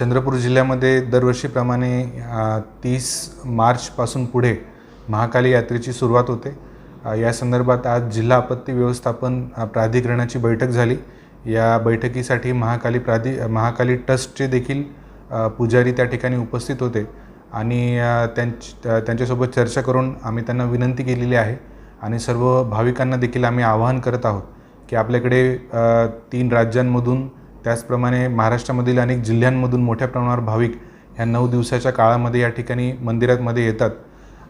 चंद्रपूर जिल्ह्यामध्ये दरवर्षीप्रमाणे तीस मार्चपासून पुढे महाकाली यात्रेची सुरुवात होते. या संदर्भात आज जिल्हा आपत्ती व्यवस्थापन प्राधिकरणाची बैठक झाली. या बैठकीसाठी महाकाली प्राधि महाकाली ट्रस्टचे देखील पुजारी त्या ठिकाणी उपस्थित होते आणि त्यांच्या त्यांच्यासोबत चर्चा करून आम्ही त्यांना विनंती केलेली आहे आणि सर्व भाविकांना देखील आम्ही आवाहन करत आहोत की आपल्याकडे तीन राज्यांमधून त्याचप्रमाणे महाराष्ट्रामधील अनेक जिल्ह्यांमधून मोठ्या प्रमाणावर भाविक ह्या नऊ दिवसाच्या काळामध्ये या ठिकाणी मंदिरामध्ये येतात.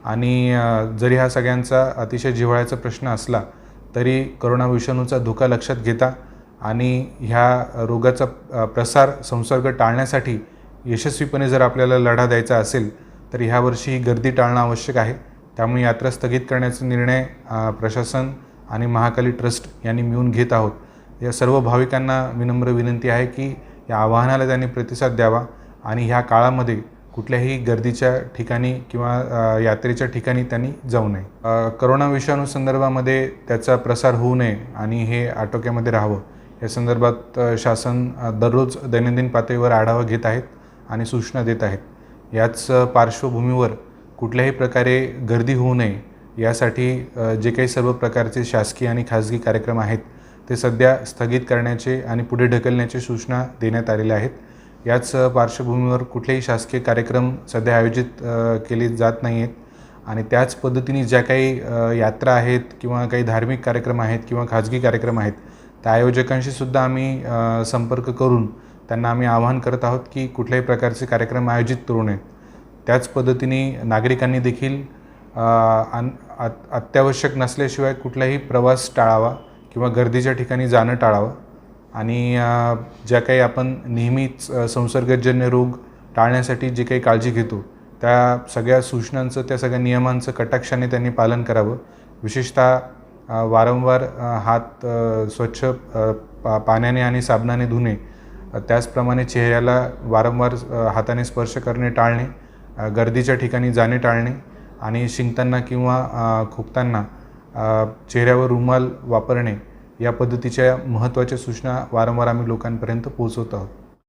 आणि जरी हा सगळ्यांचा अतिशय जिव्हाळ्याचा प्रश्न असला तरी करोना विषाणूचा धोका लक्षात घेता आणि ह्या रोगाचा प्रसार संसर्ग टाळण्यासाठी यशस्वीपणे जर आपल्याला लढा द्यायचा असेल तर ह्यावर्षी ही गर्दी टाळणं आवश्यक आहे. त्यामुळे यात्रा स्थगित करण्याचा निर्णय प्रशासन आणि महाकाली ट्रस्ट यांनी मिळून घेत आहोत. या सर्व भाविकांना विनम्र विनंती आहे की या आवाहनाला त्यांनी प्रतिसाद द्यावा आणि ह्या काळामध्ये कुठल्याही गर्दीच्या ठिकाणी किंवा यात्रेच्या ठिकाणी त्यांनी जाऊ नये. करोना विषाणू संदर्भामध्ये त्याचा प्रसार होऊ नये आणि हे आटोक्यामध्ये राहावं. या संदर्भात शासन दररोज दैनंदिन पातळीवर आढावा घेत आहेत आणि सूचना देत आहेत. याच पार्श्वभूमीवर कुठल्याही प्रकारे गर्दी होऊ नये यासाठी जे काही सर्व प्रकारचे शासकीय आणि खाजगी कार्यक्रम आहेत ते सध्या स्थगित करण्याचे आणि पुढे ढकलण्याची सूचना देण्यात आलेल्या आहेत. याच पार्श्वभूमीवर कुठलेही शासकीय कार्यक्रम सध्या आयोजित केले जात नाही आहेत आणि त्याच पद्धतीने ज्या काही यात्रा आहेत किंवा काही धार्मिक कार्यक्रम आहेत किंवा खाजगी कार्यक्रम आहेत त्या आयोजकांशी सुद्धा आम्ही संपर्क करून त्यांना आम्ही आवाहन करत आहोत की कुठल्याही प्रकारचे कार्यक्रम आयोजित करू नयेत. त्याच पद्धतीने नागरिकांनी देखील अन- अत- अत्यावश्यक नसल्याशिवाय कुठलाही प्रवास टाळावा. किंवा गर्दीच्या ठिकाणी जाणं टाळावं. आणि ज्या काही आपण नेहमीच संसर्गजन्य रोग टाळण्यासाठी जे काही काळजी घेतो त्या सगळ्या सूचनांचं त्या सगळ्या नियमांचं कटाक्षाने त्यांनी पालन करावं. विशेषतः वारंवार हात स्वच्छ पा पाण्याने आणि साबणाने धुणे त्याचप्रमाणे चेहऱ्याला वारंवार हाताने स्पर्श करणे टाळणे गर्दीच्या ठिकाणी जाणे टाळणे आणि शिंकताना किंवा खोकताना चेहऱ्यावर रुमाल वापरणे या पद्धतीच्या महत्त्वाच्या सूचना वारंवार आम्ही लोकांपर्यंत पोहोचवत आहोत.